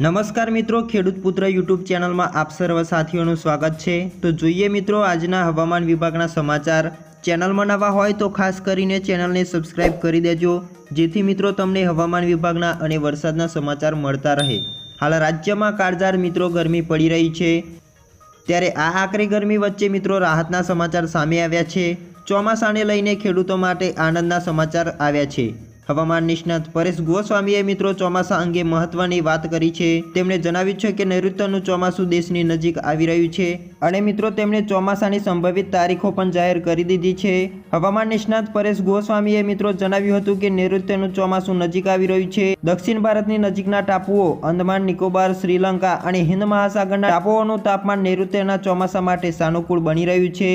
નમસ્કાર મિત્રો, ખેડૂત પુત્ર યુટ્યુબ ચેનલમાં આપ સર્વ સાથીઓનું સ્વાગત છે. તો જોઈએ મિત્રો, આજના હવામાન વિભાગના સમાચાર. ચેનલમાં નવા હોય તો ખાસ કરીને ચેનલને સબસ્ક્રાઇબ કરી દેજો, જેથી મિત્રો તમને હવામાન વિભાગના અને વરસાદના સમાચાર મળતા રહે. હાલ રાજ્યમાં કાળઝાળ મિત્રો ગરમી પડી રહી છે. ત્યારે આ આકરી ગરમી વચ્ચે મિત્રો રાહતના સમાચાર સામે આવ્યા છે. ચોમાસાને લઈને ખેડૂતો માટે આનંદના સમાચાર આવ્યા છે. હવામાન નિષ્ણાત પરેશ ગોસ્વામીએ મિત્રો ચોમાસા અંગે મહત્વની વાત કરી છે. તેમણે જણાવ્યું છે કે નૈઋત્યનું ચોમાસું દેશની નજીક આવી રહ્યું છે અને મિત્રો તેમણે ચોમાસાની સંભવિત તારીખો પણ જાહેર કરી દીધી છે. હવામાન નિષ્ણાત પરેશ ગોસ્વામીએ મિત્રો જણાવ્યું હતું કે નૈઋત્યનું ચોમાસું નજીક આવી રહ્યું છે. દક્ષિણ ભારતની નજીકના ટાપુઓ અંદમાન, નિકોબાર, શ્રીલંકા અને હિન્દ મહાસાગરના ટાપુઓનું તાપમાન નૈઋત્યના ચોમાસા માટે સાનુકૂળ બની રહ્યું છે.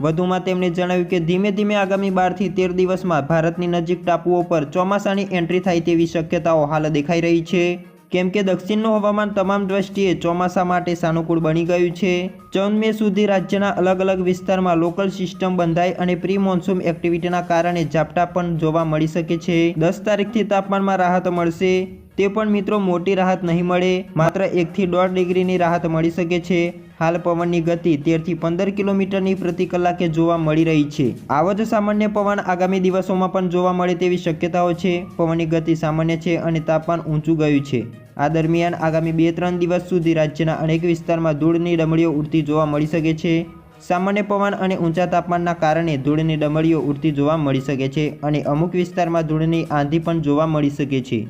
વધુમાં તેમણે જણાવ્યું કે ધીમે ધીમે આગામી બારથી તેર દિવસમાં ભારતની નજીક ટાપુઓ પર ચોમાસાની એન્ટ્રી થાય તેવી શક્યતાઓ હાલ દેખાઈ રહી છે. કેમ કે દક્ષિણનું હવામાન તમામ દ્રષ્ટિએ ચોમાસા માટે સાનુકૂળ બની ગયું છે. ચૌદ મે સુધી રાજ્યના અલગ અલગ વિસ્તારમાં લોકલ સિસ્ટમ બંધાય અને પ્રી મોન્સૂન એક્ટિવિટીના કારણે ઝાપટા પણ જોવા મળી શકે છે. દસ તારીખથી તાપમાનમાં રાહત મળશે. તે પણ મિત્રો મોટી રાહત નહીં મળે. માત્ર એકથી દોઢ ડિગ્રીની રાહત મળી શકે છે. હાલ પવનની ગતિ તેરથી પંદર કિલોમીટરની પ્રતિ કલાકે જોવા મળી રહી છે. આવો જ સામાન્ય પવન આગામી દિવસોમાં પણ જોવા મળે તેવી શક્યતાઓ છે. પવનની ગતિ સામાન્ય છે અને તાપમાન ઊંચું ગયું છે. આ દરમિયાન આગામી બે ત્રણ દિવસ સુધી રાજ્યના અનેક વિસ્તારમાં ધૂળની ડમળીઓ ઉડતી જોવા મળી શકે છે. સામાન્ય પવન અને ઊંચા તાપમાનના કારણે ધૂળની ડમળીઓ ઉડતી જોવા મળી શકે છે અને અમુક વિસ્તારમાં ધૂળની આંધી પણ જોવા મળી શકે છે.